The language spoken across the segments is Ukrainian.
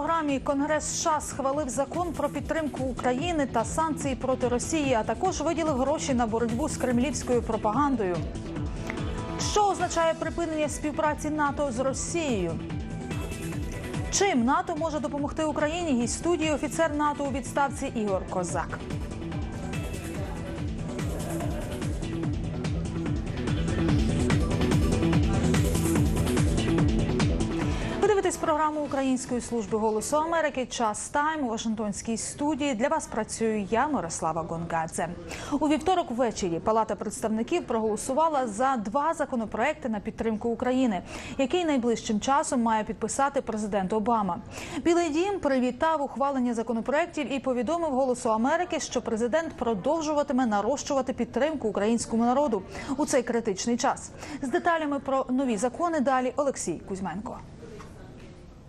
програмі Конгрес США схвалив закон про підтримку України та санкції проти Росії, а також виділив гроші на боротьбу з кремлівською пропагандою. Що означає припинення співпраці НАТО з Росією? Чим НАТО може допомогти Україні? Гість студії офіцер НАТО у відставці Ігор Козак. Дивитесь програму Української служби голосу Америки. Час тайм у Вашингтонській студії. Для вас працюю я, Мирослава Гонгадзе. У вівторок ввечері Палата представників проголосувала за два законопроекти на підтримку України, який найближчим часом має підписати президент Обама. Білий дім привітав ухвалення законопроектів і повідомив голосу Америки, що президент продовжуватиме нарощувати підтримку українському народу у цей критичний час. З деталями про нові закони далі Олексій Кузьменко.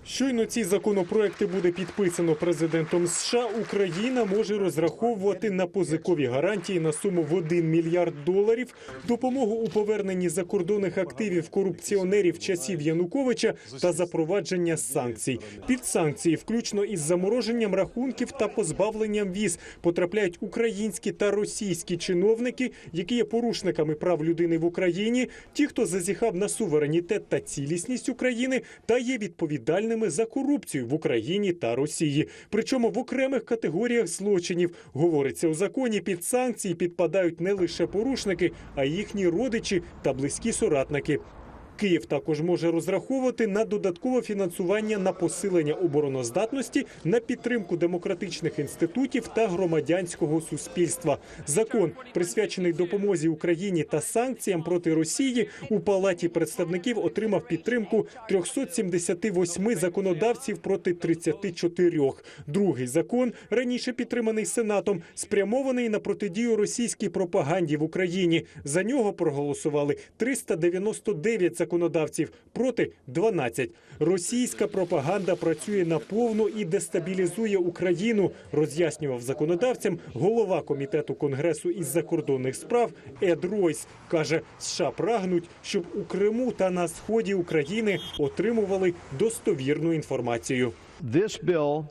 Щойно ці законопроекти буде підписано президентом США. Україна може розраховувати на позикові гарантії на суму в 1 мільярд доларів, допомогу у поверненні закордонних активів корупціонерів часів Януковича та запровадження санкцій. Під санкції, включно із замороженням рахунків та позбавленням віз, потрапляють українські та російські чиновники, які є порушниками прав людини в Україні, ті, хто зазіхав на суверенітет та цілісність України, та є відповідальними за корупцію в Україні та Росії. Причому в окремих категоріях злочинів говориться у законі. Під санкції підпадають не лише порушники, а й їхні родичі та близькі соратники. Київ також може розраховувати на додаткове фінансування на посилення обороноздатності, на підтримку демократичних інститутів та громадянського суспільства. Закон, присвячений допомозі Україні та санкціям проти Росії, у палаті представників отримав підтримку 378 законодавців проти 34. Другий закон, раніше підтриманий сенатом, спрямований на протидію російській пропаганді в Україні. За нього проголосували 399 законодавців проти 12. Російська пропаганда працює наповну і дестабілізує Україну, роз'яснював законодавцям голова комітету конгресу із закордонних справ Ед Ройс. каже, США прагнуть, щоб у Криму та на сході України отримували достовірну інформацію.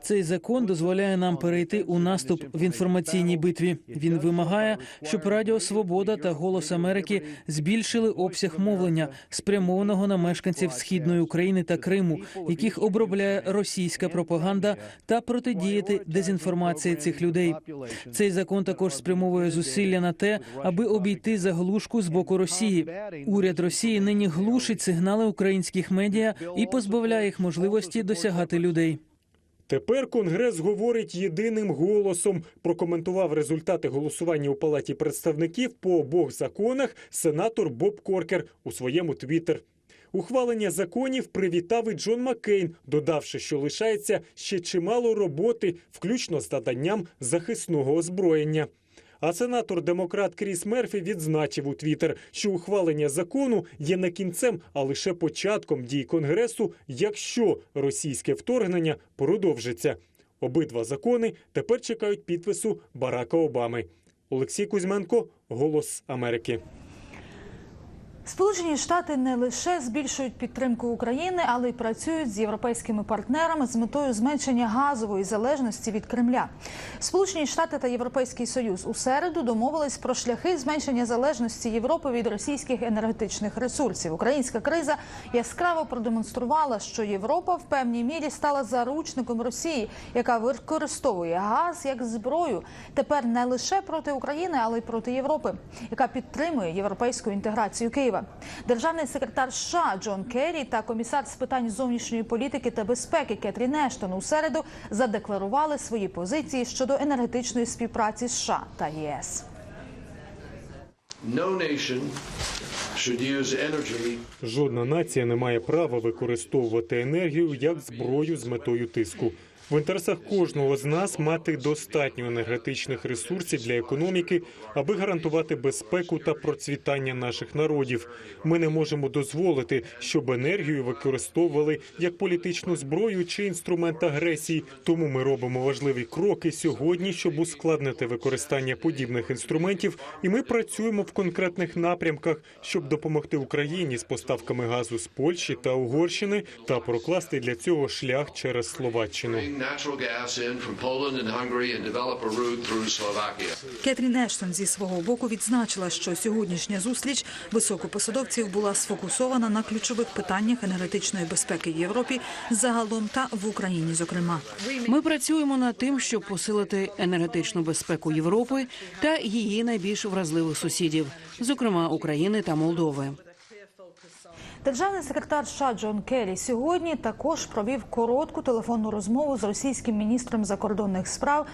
Цей закон дозволяє нам перейти у наступ в інформаційній битві. Він вимагає, щоб Радіо Свобода та Голос Америки збільшили обсяг мовлення, спрямованого на мешканців східної України та Криму, яких обробляє російська пропаганда, та протидіяти дезінформації цих людей. Цей закон також спрямовує зусилля на те, аби обійти заглушку з боку Росії. Уряд Росії нині глушить сигнали українських медіа і позбавляє їх можливості досягати людей. Тепер Конгрес говорить єдиним голосом. Прокоментував результати голосування у палаті представників по обох законах сенатор Боб Коркер у своєму твіттер. Ухвалення законів привітав і Джон Маккейн, додавши, що лишається ще чимало роботи, включно з наданням захисного озброєння. А сенатор демократ Кріс Мерфі відзначив у Твіттер, що ухвалення закону є не кінцем, а лише початком дій конгресу, якщо російське вторгнення продовжиться. Обидва закони тепер чекають підпису Барака Обами. Олексій Кузьменко, Голос Америки. Сполучені Штати не лише збільшують підтримку України, але й працюють з європейськими партнерами з метою зменшення газової залежності від Кремля. Сполучені Штати та Європейський Союз у середу домовились про шляхи зменшення залежності Європи від російських енергетичних ресурсів. Українська криза яскраво продемонструвала, що Європа в певній мірі стала заручником Росії, яка використовує газ як зброю тепер не лише проти України, але й проти Європи, яка підтримує європейську інтеграцію Києва. Державний секретар США Джон Керрі та комісар з питань зовнішньої політики та безпеки Кетрін Ештон у середу задекларували свої позиції щодо енергетичної співпраці США та ЄС. No nation should use energy Жодна нація не має права використовувати енергію як зброю з метою тиску. В інтересах кожного з нас мати достатньо енергетичних ресурсів для економіки, аби гарантувати безпеку та процвітання наших народів. Ми не можемо дозволити, щоб енергію використовували як політичну зброю чи інструмент агресії. Тому ми робимо важливі кроки сьогодні, щоб ускладнити використання подібних інструментів, і ми працюємо в конкретних напрямках, щоб допомогти Україні з поставками газу з Польщі та Угорщини та прокласти для цього шлях через Словаччину. Natural gas in from Poland and Hungary and develop a route through Slovakia. Кетрін Ештон зі свого боку відзначила, що сьогоднішня зустріч високопосадовців була сфокусована на ключових питаннях енергетичної безпеки в Європі загалом та в Україні. Зокрема, Ми працюємо над тим, щоб посилити енергетичну безпеку Європи та її найбільш вразливих сусідів, зокрема України та Молдови. Державний секретар США Джон Керрі сьогодні також провів коротку телефонну розмову з російським міністром закордонних справ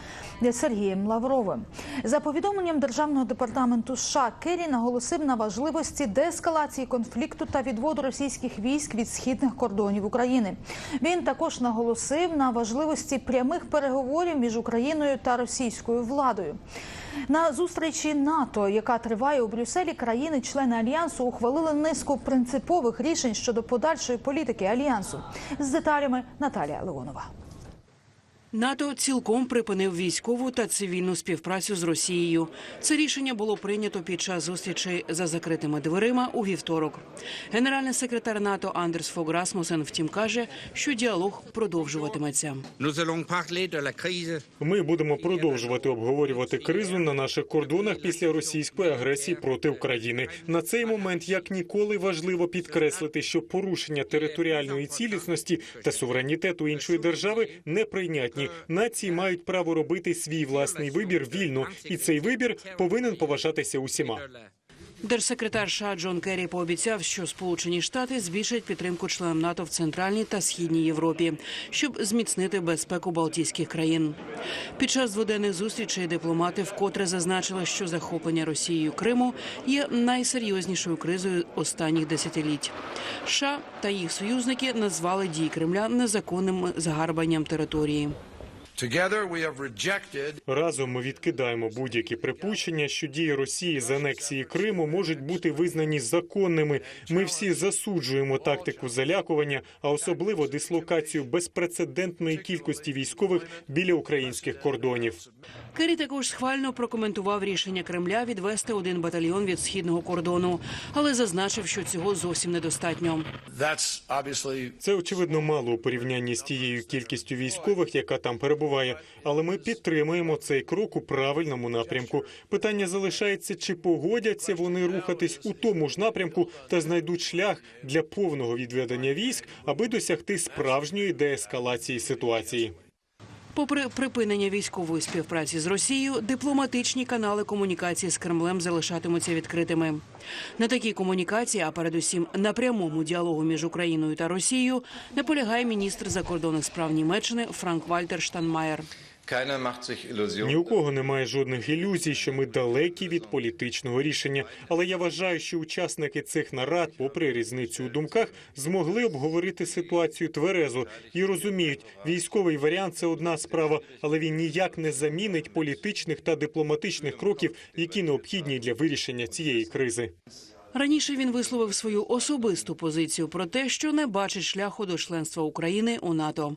Сергієм Лавровим. За повідомленням державного департаменту США Керрі наголосив на важливості деескалації конфлікту та відводу російських військ від східних кордонів України. Він також наголосив на важливості прямих переговорів між Україною та російською владою. На зустрічі НАТО, яка триває у Брюсселі, країни-члени альянсу ухвалили низку принципових рішень щодо подальшої політики альянсу. З деталями Наталія Леонова. НАТО цілком припинив військову та цивільну співпрацю з Росією. Це рішення було прийнято під час зустрічі за закритими дверима у вівторок. Генеральний секретар НАТО Андерс Фог Расмусен втім каже, що діалог продовжуватиметься. Ми будемо продовжувати обговорювати кризу на наших кордонах після російської агресії проти України. На цей момент як ніколи важливо підкреслити, що порушення територіальної цілісності та суверенітету іншої держави неприйнятні. Нації мають право робити свій власний вибір вільно, і цей вибір повинен поважатися усіма. Держсекретар США Джон Керрі пообіцяв, що Сполучені Штати збільшать підтримку членам НАТО в центральній та східній Європі, щоб зміцнити безпеку Балтійських країн. Під час дводенних зустрічей дипломати вкотре зазначили, що захоплення Росією Криму є найсерйознішою кризою останніх десятиліть. США та їх союзники назвали дії Кремля незаконним загарбанням території. Together we Разом ми відкидаємо будь-які припущення, що дії Росії з анексії Криму можуть бути визнані законними. Ми всі засуджуємо тактику залякування, а особливо дислокацію безпрецедентної кількості військових біля українських кордонів. Керрі також схвально прокоментував рішення Кремля відвести один батальйон від східного кордону, але зазначив, що цього зовсім недостатньо. that's Це очевидно мало у порівнянні з тією кількістю військових, яка там перебуває. Але ми підтримуємо цей крок у правильному напрямку. Питання залишається, чи погодяться вони рухатись у тому ж напрямку та знайдуть шлях для повного відведення військ, аби досягти справжньої деескалації ситуації. Попри припинення військової співпраці з Росією, дипломатичні канали комунікації з Кремлем залишатимуться відкритими. На такій комунікації, а передусім на прямому діалогу між Україною та Росією, наполягає міністр закордонних справ Німеччини Франк Вальтер Штанмаєр. Ні у кого немає жодних ілюзій, що ми далекі від політичного рішення. Але я вважаю, що учасники цих нарад, попри різницю у думках, змогли обговорити ситуацію тверезо і розуміють, військовий варіант це одна справа, але він ніяк не замінить політичних та дипломатичних кроків, які необхідні для вирішення цієї кризи. Раніше він висловив свою особисту позицію про те, що не бачить шляху до членства України у НАТО.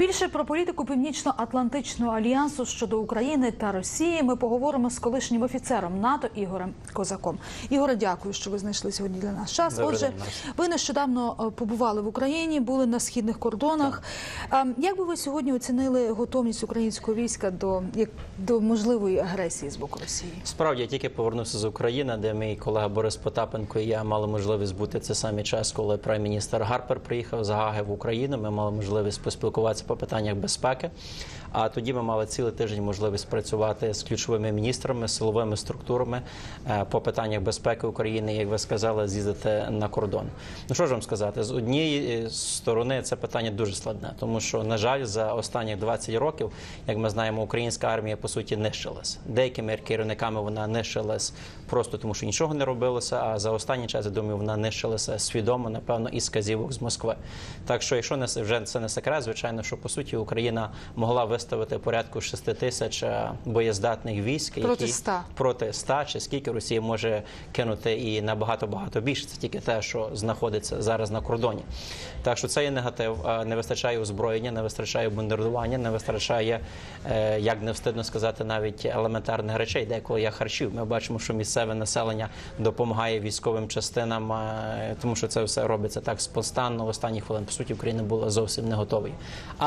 Більше про політику Північно-Атлантичного альянсу щодо України та Росії ми поговоримо з колишнім офіцером НАТО Ігорем Козаком. Ігоре, дякую, що ви знайшли сьогодні для нас час. Отже, ви нещодавно е, побували в Україні, були на східних кордонах. А Як би ви сьогодні оцінили готовність українського війська до як до можливої агресії з боку Росії? Справді я тільки повернувся з України, де мій колега Борис Потапенко і я мали можливість бути це самий час, коли прайм-міністр Гарпер приїхав з Гаги в Україну. Ми мали можливість поспілкуватися по питаннях безпеки. А тоді ми мали цілий тиждень можливість працювати з ключовими міністрами, силовими структурами е, по питаннях безпеки України, як ви сказали, з'їздити на кордон. Ну що ж вам сказати, з однієї е, сторони це питання дуже складне, тому що на жаль, за останні 20 років, як ми знаємо, українська армія по суті нищилась. Деякими керівниками вона нищилась просто тому, що нічого не робилося. А за останній час я думаю, вона нищилася свідомо, напевно, із казівок з Москви. Так що, якщо не вже це не секрет, звичайно, що по суті Україна могла виставити порядку 6 тисяч е, боєздатних військ, Проти які 100. проти 100, чи скільки Росія може кинути і набагато багато більше. Це тільки те, що знаходиться зараз на кордоні. Так що це є негатив. Е, Не вистачає озброєння, не вистачає бомбардування, не вистачає, е, як не встидно сказати, навіть елементарних речей, деколи є харчів. Ми бачимо, що місцеве населення допомагає військовим частинам, тому що це все робиться так спонтанно. В останні хвилин по суті Україна була зовсім не готовою.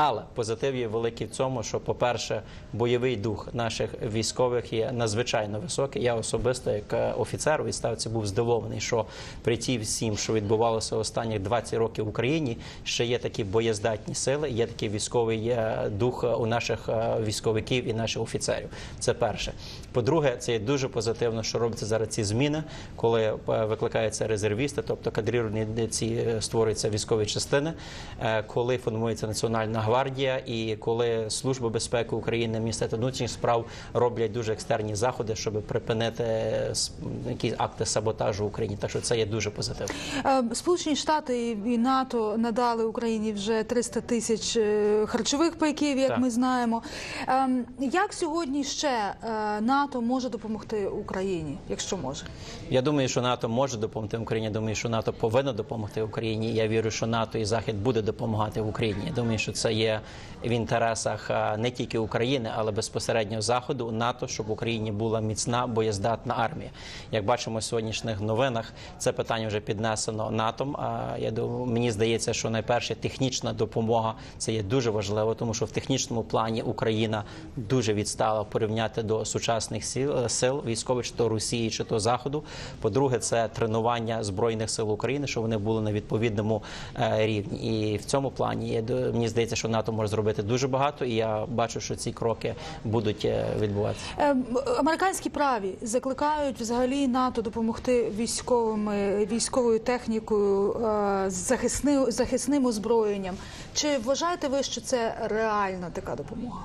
Але позитив є великий в цьому, що, по-перше, бойовий дух наших військових є надзвичайно високий. Я особисто, як е, офіцер у відставці, був здивований, що при ті всім, що відбувалося останні 20 років в Україні, ще є такі боєздатні сили, є такий військовий е, дух у наших е, військовиків і наших офіцерів. Це перше. По-друге, це є дуже позитивно, що робляться зараз ці зміни, коли викликаються резервісти, тобто кадріровані ці створюються військові частини, коли формується Національна гвардія, і коли Служба безпеки України, Міністерство внутрішніх справ роблять дуже екстерні заходи, щоб припинити е, якісь акти саботажу в Україні. Так що це є дуже позитивно. Е, Сполучені Штати і НАТО надали Україні вже 300 тисяч е, харчових пайків, як Так. ми знаємо. Ем, Як сьогодні ще НАТО може допомогти Україні, якщо може? Я думаю, що НАТО може допомогти Україні. Я думаю, що НАТО повинно допомогти Україні. Я вірю, що НАТО і Захід буде допомагати в Україні. Я думаю, що це є в інтересах не тільки України, але безпосередньо Заходу, НАТО, щоб в Україні була міцна боєздатна армія. Як бачимо в сьогоднішніх новинах, це питання вже піднесено НАТО. Я думаю, мені здається, що найперше технічна допомога це є дуже важливо, тому що в технічному плані Україна дуже відстала порівняти до сучасних сил сил військових, чи то Росії, чи то Заходу. По-друге, це тренування збройних сил України, щоб вони були на відповідному е, рівні. І в цьому плані мені здається, що НАТО може зробити дуже багато, і я бачу, що ці кроки будуть е, відбуватися. Ем, Американські праві закликають взагалі НАТО допомогти військовими військовою технікою, захисним захисни, захисним озброєнням. Чи вважаєте ви, що це реальна така допомога?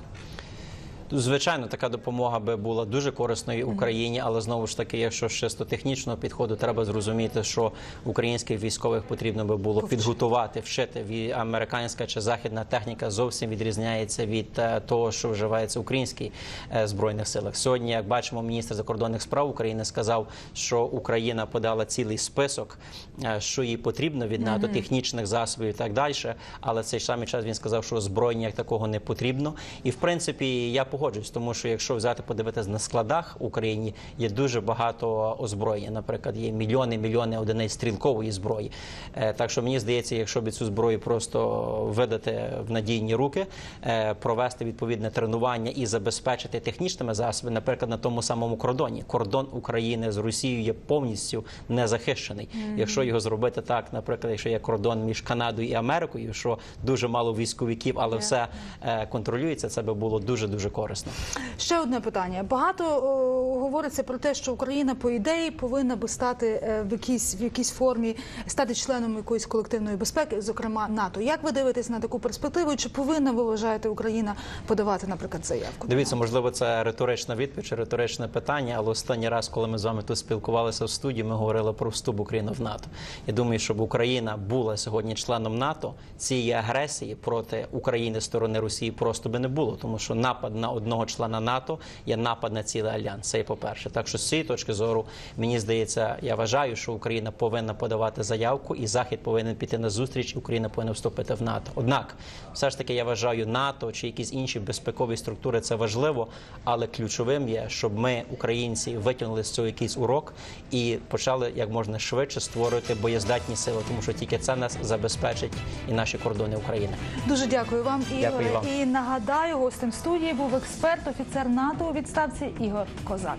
Звичайно, така допомога би була дуже корисною Україні, але знову ж таки, якщо з чисто технічного підходу, треба зрозуміти, що українських військових потрібно би було підготувати, вшити. Американська чи західна техніка зовсім відрізняється від е, того, що вживається в українській е, збройних силах. Сьогодні, як бачимо, міністр закордонних справ України сказав, що Україна подала цілий список, е, що їй потрібно від НАТО, технічних засобів і так далі. Але в цей самий час він сказав, що озброєння як такого не потрібно. І в принципі, я погоджуюсь, тому що якщо взяти подивитися на складах в Україні, є дуже багато озброєння. Наприклад, є мільйони мільйони одиниць стрілкової зброї. Е, Так що мені здається, якщо б цю зброю просто видати в надійні руки, е, провести відповідне тренування і забезпечити технічними засобами, наприклад, на тому самому кордоні. Кордон України з Росією є повністю незахищений. Якщо його зробити так, наприклад, якщо є кордон між Канадою і Америкою, що дуже мало військовиків, але все е, контролюється, це би було дуже дуже корисно. Ще одне питання. Багато о, говориться про те, що Україна по ідеї повинна би стати е, в якійсь в якійсь формі стати членом якоїсь колективної безпеки, зокрема НАТО. Як ви дивитесь на таку перспективу? Чи повинна ви вважаєте Україна подавати, наприклад, заявку? Дивіться, можливо, це риторична відповідь, чи риторичне питання, але останній раз, коли ми з вами тут спілкувалися в студії, ми говорили про вступ України в НАТО. Я думаю, щоб Україна була сьогодні членом НАТО, цієї агресії проти України сторони Росії просто би не було, тому що напад на одного члена НАТО є напад на цілий альянс. Це є по-перше. Так що з цієї точки зору мені здається, я вважаю, що Україна повинна подавати заявку, і Захід повинен піти на зустріч, Україна повинна вступити в НАТО. Однак, все ж таки, я вважаю, НАТО чи якісь інші безпекові структури це важливо, але ключовим є, щоб ми, українці, витягнули з цього якийсь урок і почали як можна швидше створювати боєздатні сили, тому що тільки це нас забезпечить і наші кордони України. Дуже дякую вам, Ігоре. Дякую вам. І нагадаю, гостем студії був. Експерт, офіцер НАТО у відставці Ігор Козак.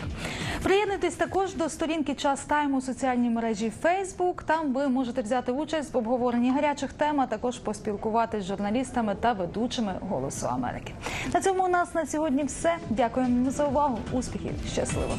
Приєднуйтесь також до сторінки Час Тайм у соціальній мережі Facebook. Там ви можете взяти участь в обговоренні гарячих тем, а також поспілкуватися з журналістами та ведучими Голосу Америки. На цьому у нас на сьогодні все. Дякуємо за увагу. Успіхів, щасливо.